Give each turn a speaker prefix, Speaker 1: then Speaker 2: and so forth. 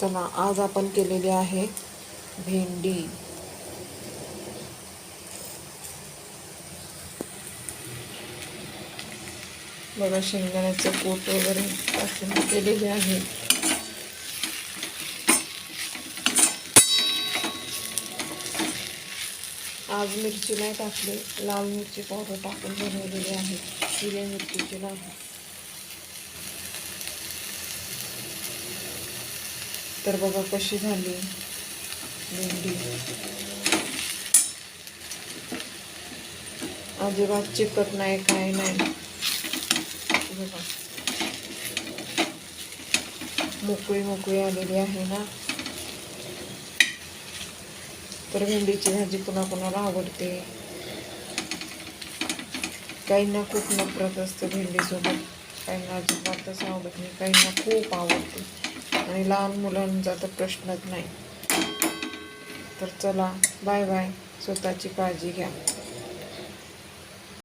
Speaker 1: चला आज आपण केलेली आहे भेंडी. बघा शेंगदाण्याचं पोट वगैरे टाकून केलेले आहे. आज मिरची नाही टाकली लाल मिरची पावडर टाकून बनवलेली आहे हिरव्या मिरचीची नाही तर बघा कशी झाली. भेंडी. अजिबात चिकट नाही काय नाही. बघा. मोकळी मोकळी आलेली आहे ना. तर भेंडीची भाजी पुन्हा कुणाला आवडते? काहींना खूप नफरत असते भेंडीसोबत. काहींना अजिबातच आवडत नाही काहींना खूप आवडते. आणि लहान मुलांचा तर प्रश्नच नाही. तर चला बाय बाय. स्वतःची काळजी घ्या.